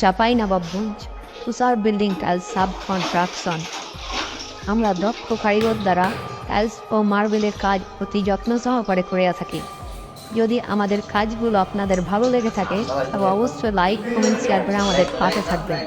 Chapainawabganj Tushar building tiles sub construction আমরা দক্ষ কারিগর দ্বারা টাইলস ও মার্বেলের কাজ অতি যত্ন সহকারে করে থাকি। যদি আমাদের কাজগুলো আপনাদের ভালো লেগে থাকে, তবে অবশ্যই লাইক কমেন্ট শেয়ার করে আমাদের পাশে থাকবেন।